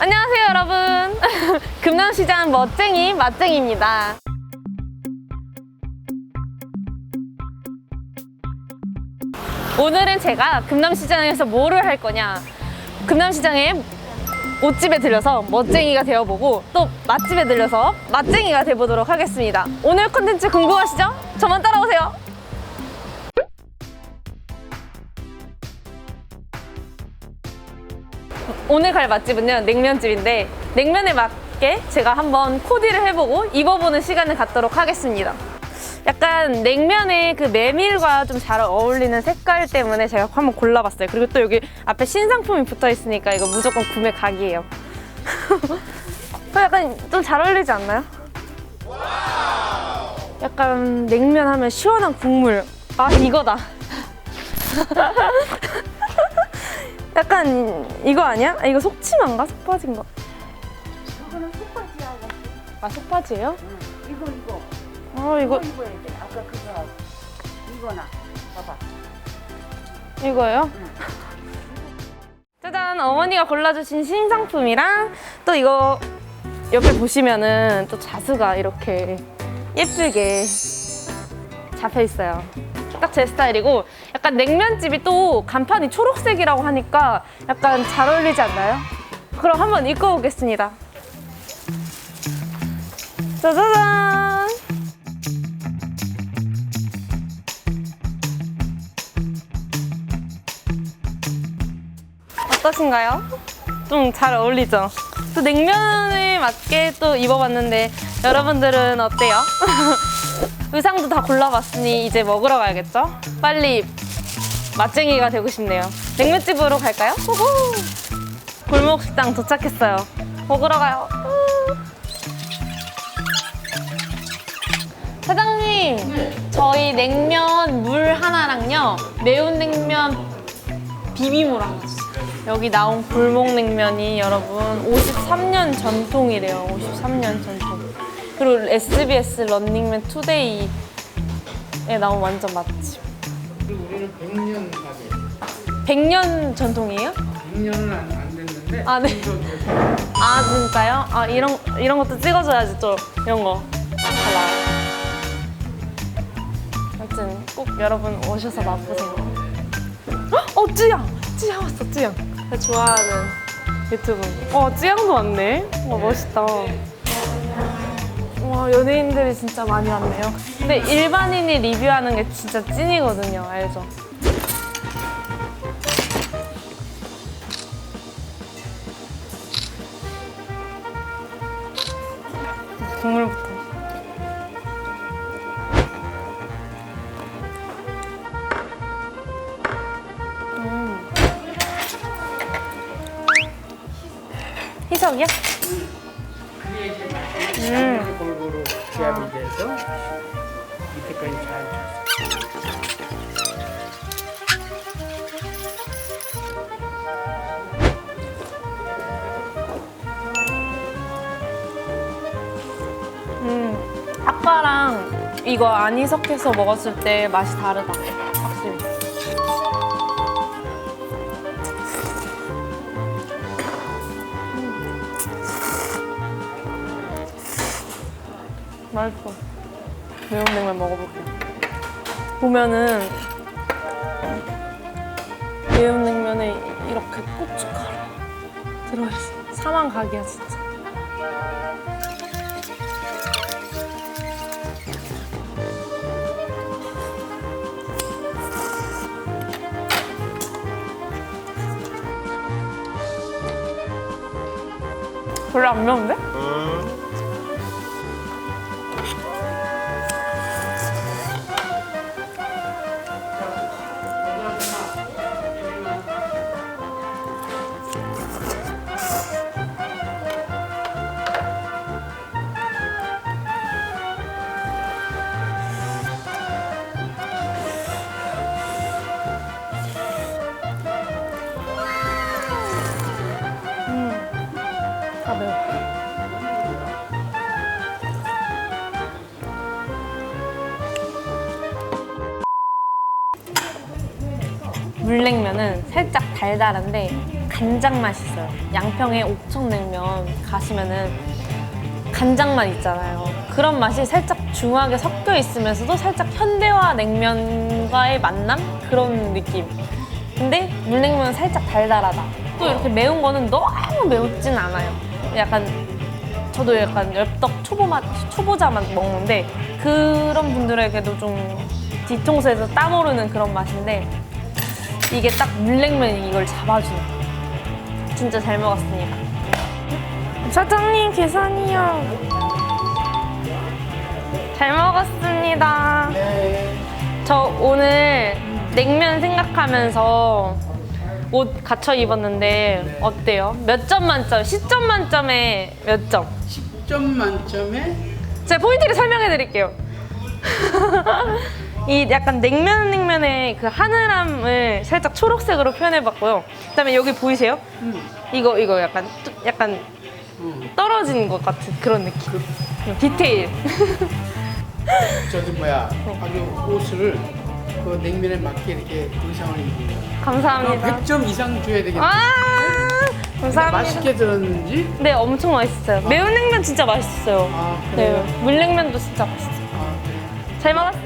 안녕하세요, 여러분. 금남시장 멋쟁이 맛쟁이입니다. 오늘은 제가 금남시장에서 뭐를 할 거냐. 금남시장에 옷집에 들려서 멋쟁이가 되어보고 또 맛집에 들려서 맛쟁이가 돼보도록 하겠습니다. 오늘 컨텐츠 궁금하시죠? 저만 따라오세요. 오늘 갈 맛집은요 냉면집인데 냉면에 맞게 제가 한번 코디를 해보고 입어보는 시간을 갖도록 하겠습니다. 약간 냉면의 그 메밀과 좀 잘 어울리는 색깔 때문에 제가 한번 골라봤어요. 그리고 또 여기 앞에 신상품이 붙어 있으니까 이거 무조건 구매 각이에요. 어, 약간 좀 잘 어울리지 않나요? 약간 냉면 하면 시원한 국물. 아 이거다. 약간 이거 아니야? 아, 이거 속치마인가? 속바지인가? 이거는 속바지 하고 아 속바지예요? 이거 이거 아 이거 이거 입어야 돼. 아까 그거 이거나 봐봐. 이거예요? 짜잔 어머니가 골라주신 신상품이랑 또 이거 옆에 보시면은 또 자수가 이렇게 예쁘게 잡혀 있어요. 딱 제 스타일이고 약간 냉면집이 또 간판이 초록색이라고 하니까 약간 잘 어울리지 않나요? 그럼 한번 입고 오겠습니다. 짜자잔! 어떠신가요? 좀 잘 어울리죠? 또 냉면에 맞게 또 입어봤는데 여러분들은 어때요? 의상도 다 골라봤으니 이제 먹으러 가야겠죠? 빨리 맛쟁이가 되고 싶네요. 냉면집으로 갈까요? 호호! 골목 식당 도착했어요. 먹으러 가요. 우. 사장님, 저희 냉면 물 하나랑요, 매운 냉면 비빔으로 하나 주세요. 여기 나온 골목 냉면이 여러분 53년 전통이래요. 53년 전통. 그리고 SBS 런닝맨 투데이에 나온 완전 맛집. 그리고 우리는 100년 가게. 100년 전통이에요? 100년은 안, 안 됐는데. 아, 네. 아, 진짜요? 아, 이런, 이런 것도 찍어줘야지, 또. 이런 거. 달라요. 아무튼 꼭 여러분 오셔서 맛보세요. 헉! 어, 쯔양! 쯔양 왔어, 쯔양. 제가 좋아하는 유튜브. 어, 쯔양도 왔네. 와, 멋있다. 와, 연예인들이 진짜 많이 왔네요. 근데 일반인이 리뷰하는 게 진짜 찐이거든요. 알죠? 국물부터. 음. 희석이야? 돼서 밑에까지 잘. 음. 아까랑 이거 안 희석해서 먹었을 때 맛이 다르다. 맛있어. 매운 냉면 먹어볼게. 보면은 매운 냉면에 이렇게 고춧가루 들어있어. 사망 각이야 진짜. 별로 안 매운데? 아 물냉면은 살짝 달달한데 간장 맛이 있어요. 양평의 옥천냉면 가시면은 간장 맛 있잖아요. 그런 맛이 살짝 중하게 섞여 있으면서도 살짝 현대화 냉면과의 만남 그런 느낌. 근데 물냉면은 살짝 달달하다. 또 이렇게 매운 거는 너무 매우진 않아요. 약간 저도 약간 엽떡 초보 맛, 초보자 맛 먹는데 그런 분들에게도 좀 뒤통수에서 땀 오르는 그런 맛인데 이게 딱 물냉면이 이걸 잡아주는 진짜 잘 먹었습니다. 사장님 계산이요. 잘 먹었습니다. 네. 저 오늘 냉면 생각하면서 옷 갖춰 입었는데 어때요? 몇 점 만점? 10점 만점에 몇 점? 10점 만점에 제가 포인트를 설명해 드릴게요. 이 약간 냉면 냉면의 그 하늘함을 살짝 초록색으로 표현해 봤고요. 그다음에 여기 보이세요? 음. 이거 이거 약간 뚜- 약간 음. 떨어진 것 같은 그런 느낌. 디테일. 저기 뭐야 네. 아주 옷을 그 냉면에 맞게 이렇게 의상을 입은 거야. 감사합니다. 100점 이상 줘야 되겠다. 아 감사합니다. 맛있게 들었는지? 네 엄청 맛있어요. 매운 냉면 진짜 맛있어요. 아네 그래요? 물냉면도 진짜 맛있어요. 아, 그래. 잘 먹었습니다.